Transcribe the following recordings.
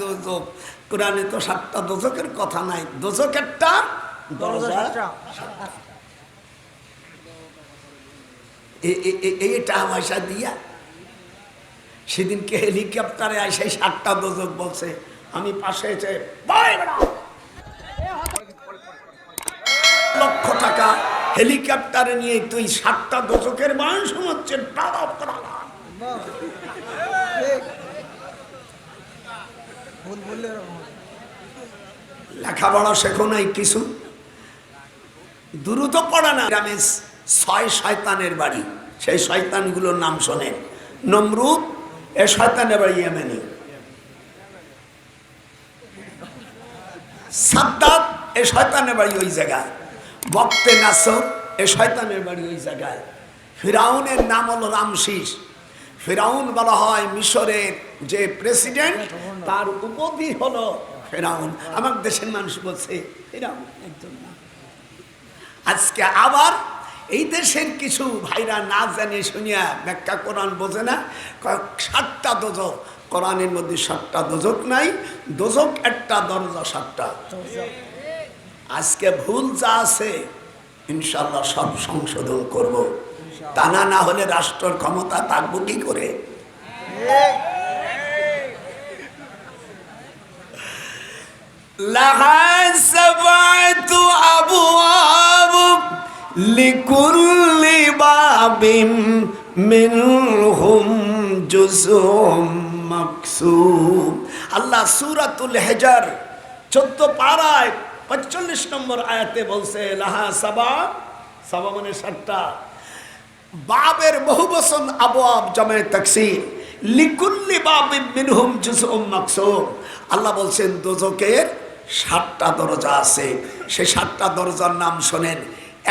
দোজক। কোরআনে তো সাতটা দোজকের কথা নাই। দোজকেরটা দরজা এই টাকা পয়সা দিয়া। সেদিনকে হেলিকপ্টারে আসে সাতটা দোজক বলছে আমি পাশে এসে লক্ষ টাকা হেলিকপ্টারে নিয়ে তুই সাতটা দশকের মানুষ হচ্ছে ভুল বললে এরকম হয়। লেখাপড়া শেখো নাই কিছু। দ্রুত পড়া না। গ্রামে ছয় শয়তানের বাড়ি। সেই শয়তানগুলোর নাম শোনেন। নমরুদ, এ শয়তানের বাড়ি ইয়েমেনি। সাদ্দাত, এ শয়তানের বাড়ি ওই জায়গায়। বক্তে নাসর, এ শয়তানের বাড়ি ওই জায়গায়। ফিরাউনের নাম হলো রামশিস। ফিরাউন বলা হয় মিশরের যে প্রেসিডেন্ট তার উপাধি হলো ফেরাউন। আমার দেশের মানুষ বলছে ফেরাউন একজন না। আজকে আবার এই দেশের কিছু ভাইরা না জানে শুনিয়া ব্যাখ্যা কোরআন বোঝে না। সাতটা দোজক কোরআনের মধ্যে সাতটা দোজক নাই দোজক একটা দরজা সাতটা। আজকে ভুল যা আছে ইনশাল্লাহ সব সংশোধন করব। টানা না হলে রাষ্ট্রের ক্ষমতা থাকব কি করে? লিকুল্লি বাবিম মিনহুম জুসুম মাকসুম। আল্লাহ সুরাতুল হেজার চোদ্দ পাড়ায় পঁচল্লিশ নম্বর আয়াতে বলছে, লাহা সাবা সাবা মানে সাতটা। বাবের বহু বসন আবু আব জমে তকসির। লিকুল্লি বাবিন জুসুম মাকসুম। আল্লাহ বলছেন দোজকের সাতটা দরজা আছে। সে সাতটা দরজার নাম শোনেন।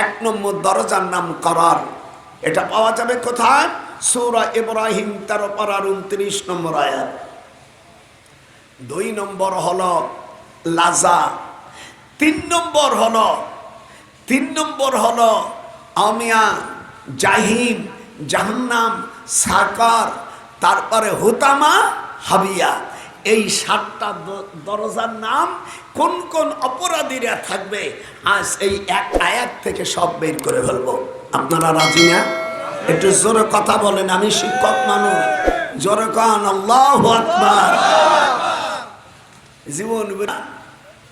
এক নম্বর দরজার নাম করার। এটা পাওয়া যাবে কোথায়? সৌরা ইব্রাহিম তেরো পাড়ার উনত্রিশ নম্বর আয়াত। দুই নম্বর হল লাজা। তিন নম্বর হল তিন নম্বর হল আমিয়া জাহিম, জাহান্নাম সাকার তারপরে হুতামা, হাবিয়া। এই সাতটা দরজার নাম কোন কোন অপরাধীরা থাকবে, আজ এই এক আয়াত থেকে সব বের করে ফেলব। আপনারা রাজি না? একটু জোরে কথা বলেন, আমি শিক্ষক মানুষ। জোরে কান, আল্লাহ আকবার। জীবন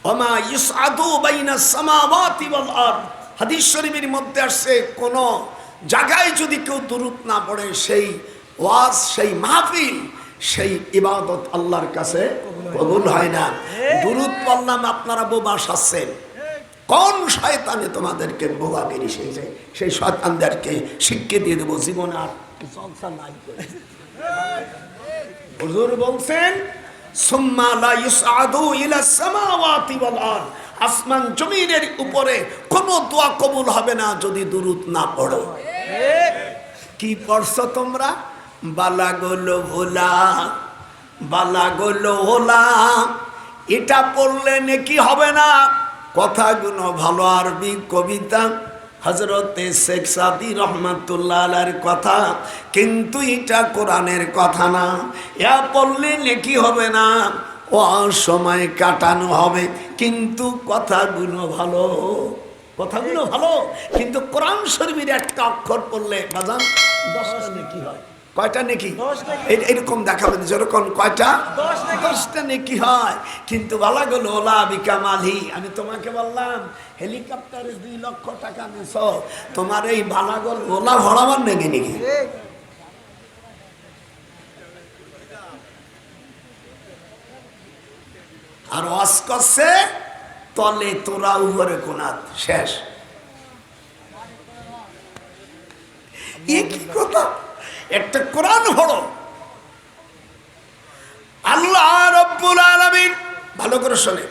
ওমা ইসআদু বাইনাস সামাওয়াতি ওয়াল হাদিস শরীফের মধ্যে আসছে কোন জায়গায় যদি কেউ দুরূদ না পড়ে, সেই ওয়াজ, সেই মাহফিল, সেই ইবাদত আল্লাহর কাছে কবুল হয় না। দুরূদ পড়লাম, আপনারা বোবা শাসছেন কোন শয়তানে তোমাদেরকে বোবাগিরি সেই যে- সেই শয়তানদেরকে শিক্ষা দিয়ে দেবো। জীবনে আর জলসা নাই হুজুর বলছেন আসমান জমিনের উপরে কোনো দোয়া কবুল হবে না যদি দুরূদ না পড়ো। কি পড়ছো তোমরা? বালা গোলো ভোলা বালা গোলো হোলা এটা পড়লে নাকি হবে না? কথাগুলো ভালো আরবি কবিতা। হজরতে শেখ সাদি রহমাতুল্লাহ কথা, কিন্তু এটা কোরআনের কথা না। ইয়া পড়লে নাকি হবে না? ও সময় কাটানো হবে, কিন্তু কথাগুলো ভালো। কথাগুলো ভালো কিন্তু কোরআন শরীফের একটা অক্ষর পড়লে বাজান দশটা নেকি হয়। কয়টা নেকি? এরকম দেখাবেন যেরকম কয়টা? দশটা নেকি। হয়। কিন্তু বলা গেল ওলা আমি তোমাকে বললাম হেলিকপ্টারে দুই লক্ষ টাকা নেছ। তোমার এই বালাগল ওলা ভরাবার নেকি নাকি? আর ওয়াজ করছে তলে তোরা উপরে কোনাত, শেষ। কথা? একটা কোরআন হলো আল্লাহ রব্বুল আলমিন, ভালো করে শোনে।